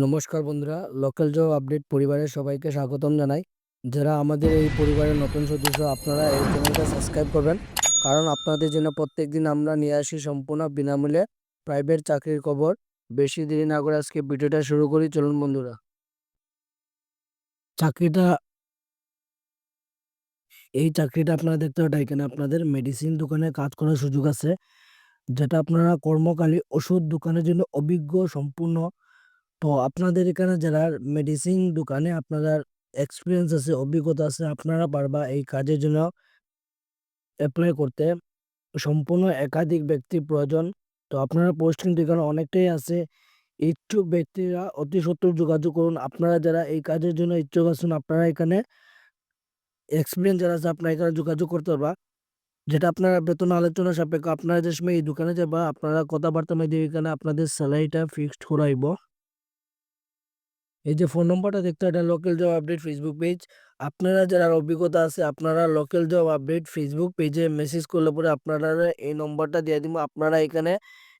নমস্কার বন্ধুরা, local job update পরিবারের সবাইকে স্বাগতম জানাই। যারা আমাদের এই পরিবারের নতুন সদস্য, আপনারা এই চ্যানেলটা সাবস্ক্রাইব করবেন। কারণ আপনাদের জন্য প্রত্যেক দিন আমরা নিয়ে আসি সম্পূর্ণ বিনামূল্যে প্রাইভেট চাকরির খবর। বেশি দেরি না করে আজকে ভিডিওটা শুরু করি, চলুন বন্ধুরা। চাকরিটা, এই চাকরিটা আপনারা দেখতে পাবেন এখানে আপনাদের মেডিসিন দোকানে কাজ করার সুযোগ আছে। যেটা আপনারা কর্মকালী ওষুধ দোকানের জন্য অভিজ্ঞ, সম্পূর্ণ তো আপনাদের এখানে যারা মেডিসিন দোকানে আপনার এক্সপিরিয়েন্স আছে, অভিজ্ঞতা আছে, আপনারা পারবা এই কাজের জন্য অ্যাপ্লাই করতে। সম্পূর্ণ একাধিক ব্যক্তি প্রয়োজন। তো আপনারা পোস্ট এখানে অনেকটাই আছে। ইচ্ছুক ব্যক্তিরা অতি সত্তর যোগাযোগ করুন। আপনারা যারা এই কাজের জন্য ইচ্ছুক আছেন, আপনারা এখানে এক্সপিরিয়েন্স যারা আছে, আপনারা এখানে যোগাযোগ করতে পারবা। যেটা আপনারা বেতন আলোচনা সাপেক্ষ, আপনারা যে সময় এই দোকানে যাবা, আপনারা কথাবার্তা মধ্যে এখানে আপনাদের স্যালারিটা ফিক্সড করাইব। এই যে ফোন নম্বরটা দেখতে এটা local job update Facebook page আপনারা যারা অভিজ্ঞতা আছে, আপনারা লোকাল জব আপডেট ফেসবুক পেজে মেসেজ করলে পরে আপনারা এই নম্বরটা দিয়ে দিব। আপনারা এখানে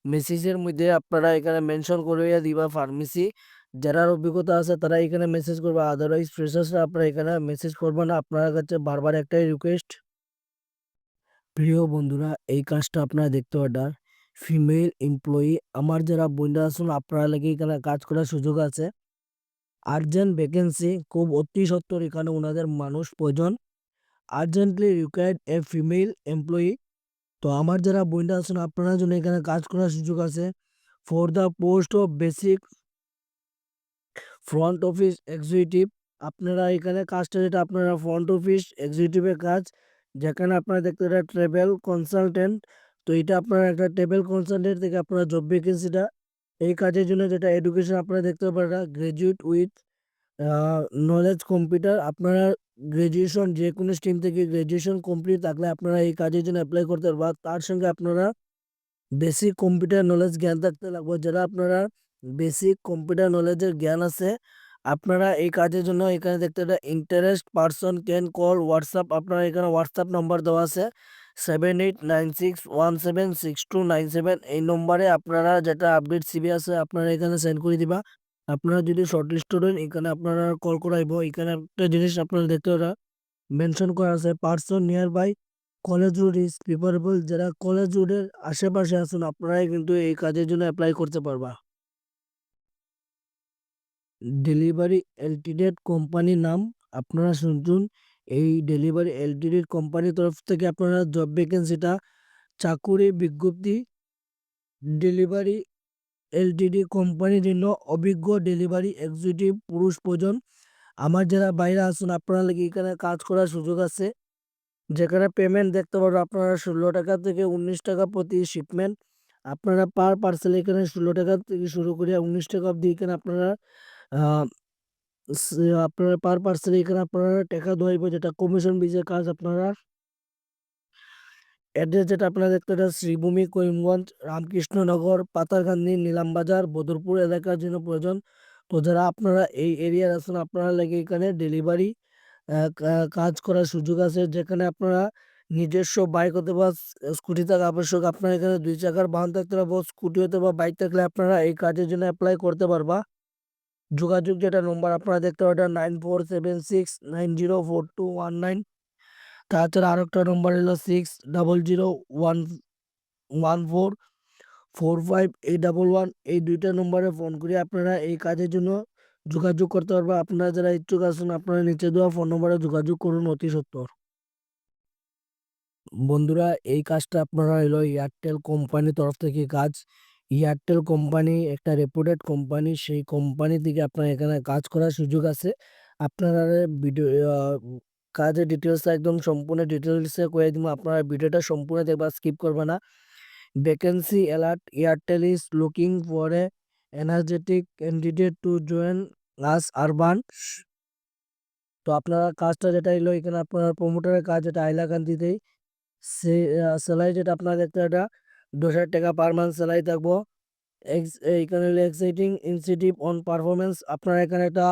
মেসেজের মধ্যে আপনারা এখানে মেনশন করে দিবা ফার্মেসি যারা অভিজ্ঞতা আছে, তারা এখানে মেসেজ করবে। আদারওয়াইজ ফ্রেশার্সরা আপনারা এখানে মেসেজ করবেন। আপনার কাছে বারবার একটাই রিকোয়েস্ট প্রিয় বন্ধুরা, এই কাজটা আপনারা দেখতে পারেন। ফিমেল এমপ্লয়ি আমার যারা বন্ধুরা আছেন, আপনারা লাগে এখানে কাজ করার সুযোগ আছে। আর্জেন্ট ভ্যাকেন্সি খুব অতি সত্বর এখানে ওনাদের মানুষ প্রয়োজন। Urgently required a female employee তো আমার যারা বইটা আছেন, আপনারা জন্য এখানে কাজ করার সুযোগ আছে। For the post of basic front office executive আপনারা এখানে কাজটা যেটা আপনারা ফ্রন্ট অফিস এক্সিকিউটিভের কাজ, যেখানে আপনারা দেখতে পারেন ট্রাভেল কনসালটেন্ট তো এটা আপনারা একটা ট্রাভেল কনসালটেন্ট থেকে আপনারা জব ভ্যাকেন্সিটা এই কাজের জন্য যেটা এডুকেশন আপনারা দেখতে পারেন গ্রাজুয়েট উইথ নলেজ কম্পিউটার আপনারা গ্রাজুয়েশন যে কোনো স্ট্রিম থেকে গ্রাজুয়েশন কমপ্লিট থাকলে আপনারা এই কাজের জন্য অ্যাপ্লাই করতে পারবেন তার সঙ্গে আপনারা বেসিক কম্পিউটার নলেজ জ্ঞান থাকতে লাগবে। যারা আপনারা বেসিক কম্পিউটার নলেজের জ্ঞান আছে আপনারা এই কাজের জন্য এখানে দেখতে পারেন interest person can call WhatsApp আপনারা এখানে হোয়াটসঅ্যাপ নাম্বার দেওয়া আছে seven eight nine six one seven six two nine seven এই নম্বরে আপনারা যেটা আপডেট সিবি আছে আপনারা এখানে সেন্ড করে দিবা। আপনারা যদি শর্ট লিস্টেড হন এখানে আপনারা কল করাইব। এখানে একটা জিনিস আপনারা দেখতে পারা মেনশন করা আছে person nearby college road is preferable যারা কলেজ রোডের আশেপাশে আছেন, আপনারাই কিন্তু এই কাজের জন্য অ্যাপ্লাই করতে পারবা। ডেলিভারি এলটিডেড কোম্পানির নাম। আপনারা শুনছুন এই ডেলিভারি এলটিডি কোম্পানির তরফ থেকে আপনারা জব ভ্যাকেন্সিটা চাকুরি বিজ্ঞপ্তি ডেলিভারি এলটিডি কোম্পানির জন্য অভিজ্ঞ ডেলিভারি এক্সিকিউটিভ পুরুষ প্রয়োজন। আমার যারা বাইরে আসুন আপনারা লাগে এখানে কাজ করার সুযোগ আছে। যেখানে পেমেন্ট দেখতে পারব আপনারা ষোলো টাকা থেকে উনিশ টাকা প্রতি শিপমেন্ট আপনারা পার পার্সেল এখানে ষোলো টাকা থেকে শুরু করে উনিশ টাকা অবধি এখানে আপনারা আপনারা পার পার্সেল এখানে আপনারা টাকা ধরবে যেটা কমিশন বেজের কাজ আপনারা। অ্যাড্রেস যেটা আপনারা দেখতে পাচ্ছেন, শ্রীভূমি, করিমগঞ্জ, রামকৃষ্ণনগর পাতারকান্দি নিলামবাজার, বদরপুর এলাকার জন্য প্রয়োজন। তো যারা আপনারা এই এরিয়ার আছেন, আপনারা লাগে এখানে ডেলিভারি কাজ করার সুযোগ আছে। যেখানে আপনারা নিজস্ব বাইক হতে বা স্কুটি থাকা আবশ্যক। আপনার এখানে দুই চাকার বাহন থাকতে পারব স্কুটি হতে বা বাইক থাকলে আপনারা এই কাজের জন্য অ্যাপ্লাই করতে পারবা। যোগাযোগ যেটা নম্বর আপনারা দেখতে পারেন nine four seven six nine zero four two one nine তাছাড়া আরেকটা নম্বর হলো six double zero one one four four five eight double one এই দুইটা নম্বরে ফোন করে আপনারা এই কাজের জন্য যোগাযোগ করতে পারবেন। আপনারা যারা ইচ্ছুক আছেন, আপনারা নিচে দেওয়া ফোন নম্বরে যোগাযোগ করুন অতি সত্তর বন্ধুরা, এই কাজটা আপনারা হলো এয়ারটেল কোম্পানির তরফ থেকে কাজ। এয়ারটেল কোম্পানি একটা রেপুটেড কোম্পানি সেই কোম্পানি থেকে আপনার এখানে কাজ করার সুযোগ আছে। আপনারা ভিডিও কাজের ডিটেলস একদম সম্পূর্ণ ডিটেলসে করে দিব। আপনারা ভিডিওটা সম্পূর্ণ দেখবা স্কিপ করবে না। Vacancy alert Airtel is looking for a energetic candidate to join Las urban তো আপনারা কাজটা যেটা এলো, এখানে আপনার প্রমোটারের কাজ যেটা হাইলাকান্দিতেই সে স্যালারি যেটা আপনারা দেখতে এটা দশ হাজার টাকা পার মান্থ স্যালারি থাকব। এখানে এক্সাইটিং ইনসেটিভ অন পারফরমেন্স আপনারা এখানে একটা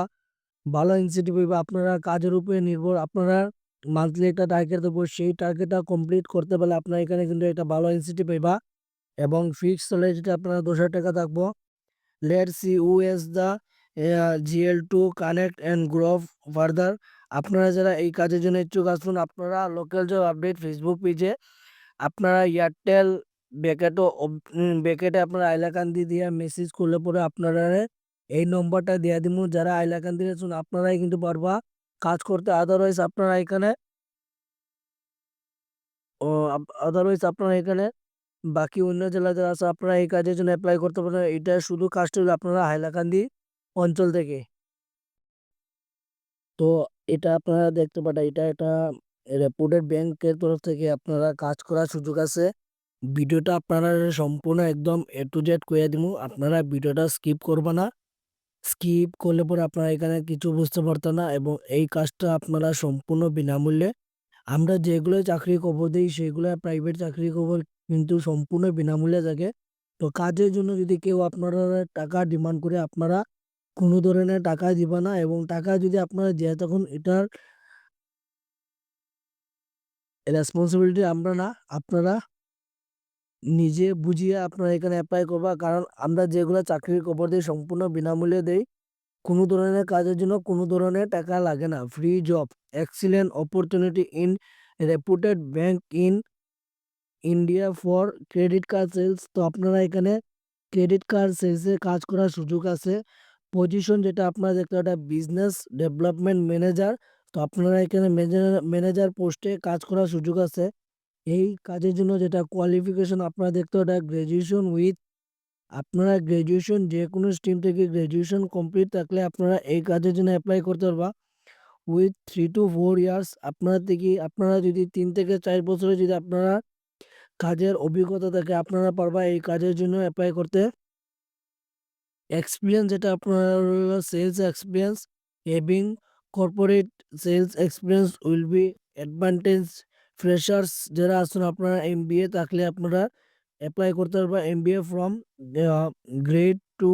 ভালো ইনসেটিভ হইবে আপনারা কাজের উপরে নির্ভর। আপনারা মান্থলি একটা টার্গেট দেবো। সেই টার্গেটটা কমপ্লিট করতে পারলে আপনার এখানে কিন্তু একটা ভালো ইনসেটিভ পাইবা। এবং ফিক্সড স্যালারি যেটা আপনারা দশ হাজার টাকা থাকব। Let see us the GL to connect and grow further আপনারা যারা এই কাজের জন্য ইচ্ছুক আসুন আপনারা লোকাল জব আপডেট ফেসবুক পেজে আপনারা এয়ারটেল ব্যাকেটও ব্যাকেটে আপনারা আইলাকান্দি দিয়ে মেসেজ করলে পরে আপনারা এই নম্বরটা দিয়ে দিব যারা আইলাকান্দি আছেন, আপনারাই কিন্তু পারবা কাজ করতে। আদারওয়াইজ আপনারা এখানে ও আদারওয়াইজ আপনারা এখানে বাকি অন্য জেলা যারা আছে, আপনারা এই কাজের জন্য অ্যাপ্লাই করতে পারেন এটা শুধু কাজটা হলো আপনারা হাইলাকান্দি অঞ্চল থেকে। তো এটা আপনারা দেখতে পারেন, এটা একটা রেপুটেড ব্যাংকের তরফ থেকে আপনারা কাজ করার সুযোগ আছে। ভিডিওটা আপনারা সম্পূর্ণ একদম এ টু জেড করে দিব আপনারা ভিডিওটা স্কিপ করবে না। স্কিপ করলে পরে আপনারা এখানে কিছু বুঝতে পারতেন না এবং এই কাজটা আপনারা সম্পূর্ণ বিনামূল্যে। আমরা যেগুলো চাকরি খবর দিই সেগুলো প্রাইভেট চাকরি খবর কিন্তু সম্পূর্ণ বিনামূল্যে থাকে। তো কাজের জন্য যদি কেউ আপনারা টাকা ডিমান্ড করে আপনারা কোনো ধরনের টাকা দিবা না এবং টাকা যদি আপনারা দিয়ে তখন এটার রেসপন্সিবিলিটি আমরা না, আপনারা নিজে বুঝিয়ে আপনারা এখানে অ্যাপ্লাই করবা। কারণ আমরা যেগুলো চাকরির খবর দিই, সম্পূর্ণ বিনামূল্যে দেই, কোনো ধরনের কাজের জন্য কোনো ধরনের টাকা লাগে না। Free job excellent opportunity in reputed bank in India for credit card sales তো আপনারা এখানে ক্রেডিট কার্ড সেলসে কাজ করার সুযোগ আছে। পজিশন যেটা আপনারা দেখতে একটা বিজনেস ডেভেলপমেন্ট ম্যানেজার তো আপনারা এখানে ম্যানেজার পোস্টে কাজ করার সুযোগ আছে। এই কাজের জন্য যেটা কোয়ালিফিকেশন আপনারা দেখতে ওটা গ্র্যাজুয়েশন উইথ আপনারা গ্র্যাজুয়েশন যে কোনো স্ট্রিম থেকে গ্র্যাজুয়েশন কমপ্লিট থাকলে আপনারা এই কাজের জন্য অ্যাপ্লাই করতে পারবা। With three two four years আপনারা থেকে, আপনারা যদি তিন থেকে চার বছরে যদি আপনারা কাজের অভিজ্ঞতা থাকে, আপনারা পারবা এই কাজের জন্য অ্যাপ্লাই করতে। এক্সপিরিয়েন্স যেটা আপনার sales experience having corporate sales experience will be advantage freshers যারা আছেন, আপনারা এম বি এ থাকলে আপনারা অ্যাপ্লাই করতে পারবেন। M B A from grade two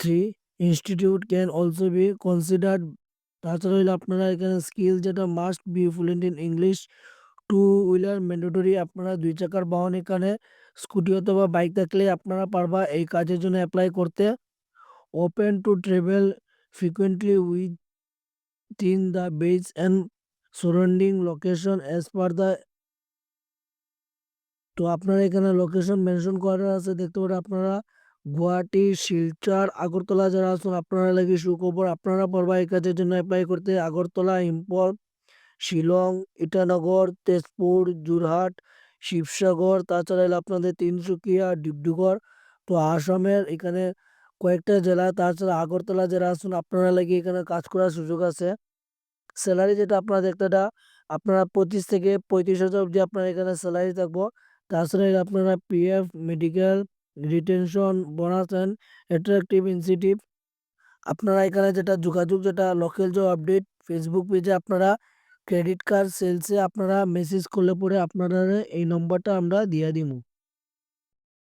three institute can also be considered তাছাড়া হইলে আপনারা এখানে স্কিল যেটা must be fluent in English two wheeler mandatory আপনারা দুই চাকার বাহন এখানে স্কুটি অথবা বাইক থাকলে আপনারা পারবা এই কাজের জন্য অ্যাপ্লাই করতে। Open to travel frequently within the base and surrounding location as per the তো আপনারা এখানে লোকেশন মেনশন করা আছে, দেখতে পারেন আপনারা গুয়াহাটি, শিলচর, আগরতলা যারা আছেন, আপনারা লাগে সুখবর, আপনারা পারবা এই কাজের জন্য অ্যাপ্লাই করতে আগরতলা ইম্পল শিলং, ইটানগর, তেজপুর যোরহাট শিবসাগর তাছাড়া আপনাদের তিনসুকিয়া, ডিব্রুগড়, তো আসামের এখানে কয়েকটা জেলা, তাছাড়া আগরতলা যারা আছেন, আপনারা লাগে এখানে কাজ করার সুযোগ আছে। স্যালারি যেটা আপনারা দেখতে আপনারা পঁচিশ থেকে পঁয়ত্রিশ হাজার অবধি আপনার এখানে স্যালারি থাকব। তাছাড়া আপনারা PF medical retention bonus and attractive incentive আপনারা এখানে যেটা যোগাযোগ, যেটা লোকাল জব আপডেট ফেসবুক পেজে আপনারা ক্রেডিট কার্ড সেলসে আপনারা মেসেজ করলে পরে আপনারা এই নম্বরটা আমরা দিয়ে দিব।